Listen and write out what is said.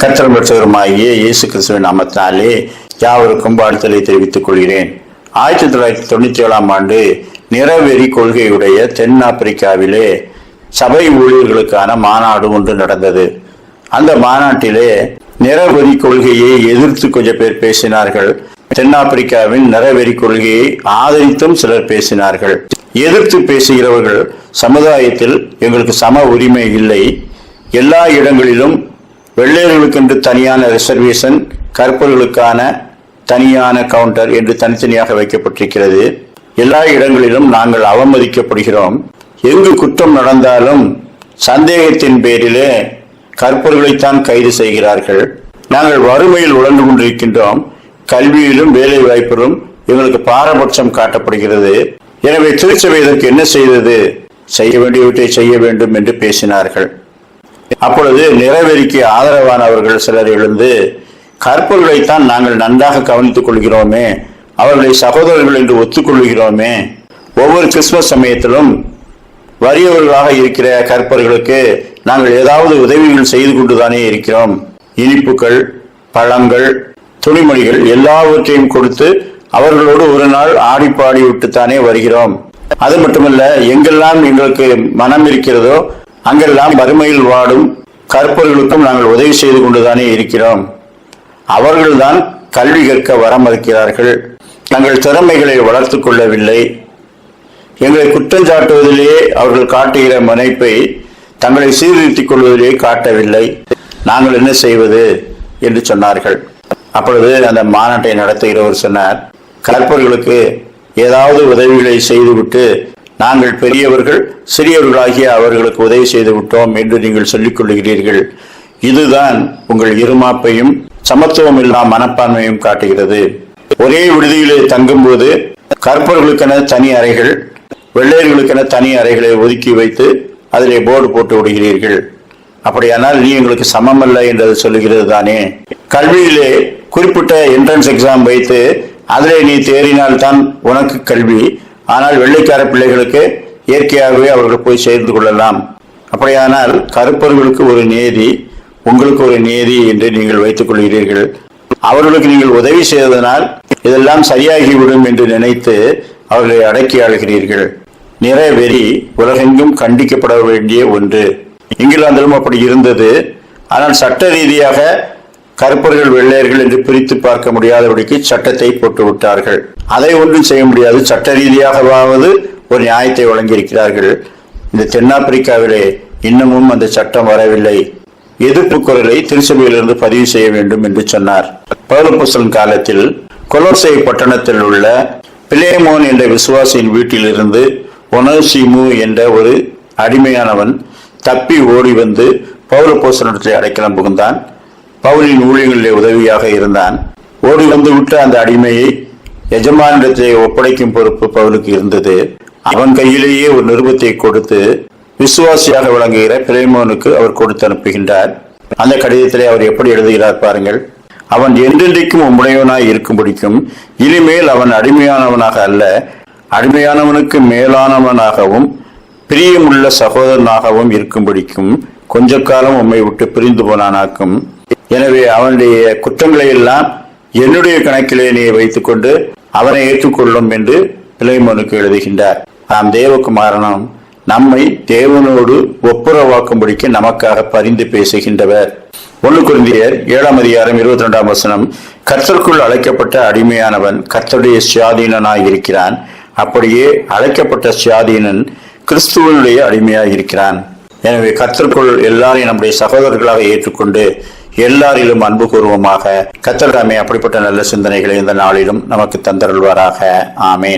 கத்திரம் பெற்றவருமாகிய இயேசு கிறிஸ்துவின் நாமத்தினாலே யாவருக்கும் வாழ்த்தலை தெரிவித்துக் கொள்கிறேன். ஆயிரத்தி தொள்ளாயிரத்தி தொண்ணூத்தி ஏழாம் ஆண்டு நிறவெறி கொள்கையுடைய தென்னாப்பிரிக்காவிலே சபை ஊழியர்களுக்கான மாநாடு ஒன்று நடந்தது. அந்த மாநாட்டிலே நிறவெறி கொள்கையை எதிர்த்து கொஞ்சம் பேர் பேசினார்கள். தென்னாப்பிரிக்காவின் நிறவெறி கொள்கையை ஆதரித்தும் சிலர் பேசினார்கள். எதிர்த்து பேசுகிறவர்கள் சமுதாயத்தில் எங்களுக்கு சம உரிமை இல்லை. எல்லா இடங்களிலும் வெள்ளையர்களுக்கென்று தனியான ரிசர்வேஷன் கருப்பர்களுக்கான தனியான கவுண்டர் என்று தனித்தனியாக வைக்கப்பட்டிருக்கிறது. எல்லா இடங்களிலும் நாங்கள் அவமதிக்கப்படுகிறோம். எங்கு குற்றம் நடந்தாலும் சந்தேகத்தின் பேரிலே கற்பர்களைத்தான் கைது செய்கிறார்கள். நாங்கள் வறுமையில் உழந்து கொண்டிருக்கின்றோம். கல்வியிலும் வேலை வாய்ப்பிலும் எங்களுக்கு பாரபட்சம் காட்டப்படுகிறது. எனவே திருச்சபை இதற்கு என்ன செய்தது? செய்ய வேண்டியவற்றை செய்ய வேண்டும் என்று பேசினார்கள். அப்பொழுது நிறைவேறிக்கு ஆதரவானவர்கள் சிலர் எழுந்து கற்பர்களைத்தான் நாங்கள் நன்றாக கவனித்துக் கொள்கிறோமே அவர்களை சகோதரர்கள் என்று ஒத்துக்கொள்கிறோமே ஒவ்வொரு கிறிஸ்துமஸ் சமயத்திலும் வறியவர்களாக இருக்கிற கற்பர்களுக்கு நாங்கள் ஏதாவது உதவிகள் செய்து கொண்டுதானே இருக்கிறோம். இனிப்புகள் பழங்கள் துணிமணிகள் எல்லாவற்றையும் கொடுத்து அவர்களோடு ஒரு நாள் ஆடி பாடி விட்டுத்தானே வருகிறோம். அது மட்டுமல்ல எங்கெல்லாம் எங்களுக்கு மனம் இருக்கிறதோ அங்கெல்லாம் வறுமையில் வாடும் கற்பர்களுக்கும் நாங்கள் உதவி செய்து கொண்டுதானே இருக்கிறோம். அவர்கள்தான் கல்வி கற்க வர மறுக்கிறார்கள். தங்கள் திறமைகளை வளர்த்துக் கொள்ளவில்லை. எங்களை குற்றஞ்சாட்டுவதிலேயே அவர்கள் காட்டுகிற முனைப்பை தங்களை சீர்திருத்திக் கொள்வதிலே காட்டவில்லை. நாங்கள் என்ன செய்வது? என்று சொன்னார்கள். அப்பொழுது அந்த மாநாட்டை நடத்துகிறவர் சொன்னார் கற்பர்களுக்கு ஏதாவது உதவிகளை செய்துவிட்டு நாங்கள் பெரியவர்கள் சிறியவர்களாகிய அவர்களுக்கு உதவி செய்து விட்டோம் என்று நீங்கள் சொல்லிக் கொள்கிறீர்கள் இதுதான் உங்கள் இருமாப்பையும் சமத்துவம் இல்லா மனப்பான்மையும் காட்டுகிறது. ஒரே விடுதியிலே தங்கும்போது கற்பர்களுக்கென தனி அறைகள் வெள்ளையர்களுக்கென தனி அறைகளை ஒதுக்கி வைத்து அதிலே போர்டு போட்டு விடுகிறீர்கள். அப்படியானால் நீ எங்களுக்கு சமமல்ல என்று சொல்லுகிறது தானே. கல்வியிலே குறிப்பிட்ட என்ட்ரன்ஸ் எக்ஸாம் வைத்து அதிலே நீ தேறினால்தான் உனக்கு கல்வி ஆனால் வெள்ளைக்கார பிள்ளைகளுக்கு இயற்கையாகவே அவர்கள் போய் சேர்ந்து கொள்ளலாம். அப்படியானால் கருப்பர்களுக்கு ஒரு நேதி உங்களுக்கு ஒரு நேதி என்று நீங்கள் வைத்துக் கொள்கிறீர்கள். அவர்களுக்கு நீங்கள் உதவி செய்ததனால் இதெல்லாம் சரியாகிவிடும் என்று நினைத்து அவர்களை அடக்கி ஆளுகிறீர்கள். நிற வெறி உலகெங்கும் கண்டிக்கப்பட வேண்டிய ஒன்று. இங்கிலாந்திலும் அப்படி இருந்தது. ஆனால் சட்ட ரீதியாக கருப்பர்கள் வெள்ளையர்கள் என்று பிரித்து பார்க்க முடியாதபடிக்கு சட்டத்தை போட்டு விட்டார்கள் அதை ஒன்றும் செய்ய முடியாது. சட்ட ரீதியாகவாவது ஒரு நியாயத்தை வழங்கியிருக்கிறார்கள். இந்த தென்னாப்பிரிக்காவிலே இன்னமும் அந்த சட்டம் வரவில்லை. எதிர்ப்பு குரலை திருச்சபையிலிருந்து பதிவு செய்ய வேண்டும் என்று சொன்னார். பௌலபுசன் காலத்தில் கொலோசை பட்டணத்தில் உள்ள பிளேமோன் என்ற விசுவாசியின் வீட்டிலிருந்து ஒனசிமு என்ற ஒரு அடிமையானவன் தப்பி ஓடி வந்து பௌலபோசனிடத்தை அடைக்கலம் புகுந்தான். பவுலின் ஊழியங்களிலே உதவியாக இருந்தான். ஓடி வந்து விட்ட அந்த அடிமையை எஜமானிடத்தை ஒப்படைக்கும் பொறுப்பு பவுலுக்கு இருந்தது. அவன் கையிலேயே ஒரு நிருபத்தை கொடுத்து விசுவாசியாக விளங்குகிற பிரேமோனுக்கு அவர் கொடுத்து அனுப்புகின்றார். அந்த கடிதத்திலே அவர் எப்படி எழுதுகிறார் பாருங்கள். அவன் என்றென்றைக்கும் உம்முடையவனாய் இருக்கும்படிக்கும் இனிமேல் அவன் அடிமையானவனாக அல்ல அடிமையானவனுக்கு மேலானவனாகவும் பிரியமுள்ள சகோதரனாகவும் இருக்கும்படிக்கும் கொஞ்ச காலம் உம்மை விட்டு பிரிந்து போனானாக்கும் எனவே அவனுடைய குற்றங்களை எல்லாம் என்னுடைய கணக்கிலே நீ வைத்துக்கொண்டு அவனை ஏற்றுக்கொள்ளும் என்று பிளைமோனுக்கு எழுதுகின்றார். நாம் தேவகுமாரனும் நம்மை தேவனோடு ஒப்புரவாக்கும்படிக்கு நமக்காக பரிந்து பேசுகின்றவர். ஒன்று குருந்தியர் ஏழாம் அதிகாரம் இருபத்தி ரெண்டாம் வசனம் கர்த்தருக்குள் அழைக்கப்பட்ட அடிமையானவன் கர்த்தருடைய சுயாதீனனாய் இருக்கிறான். அப்படியே அழைக்கப்பட்ட சுயாதீனன் கிறிஸ்துவனுடைய அடிமையாக இருக்கிறான். எனவே கர்த்தருக்குள் எல்லாரையும் நம்முடைய சகோதரர்களாக ஏற்றுக்கொண்டு எல்லாரிலும் அன்பு கூறுவோமாக. கத்தர் அப்படிப்பட்ட நல்ல சிந்தனைகளை இந்த நாளிலும் நமக்கு தந்தருள்வாராக. ஆமேன்.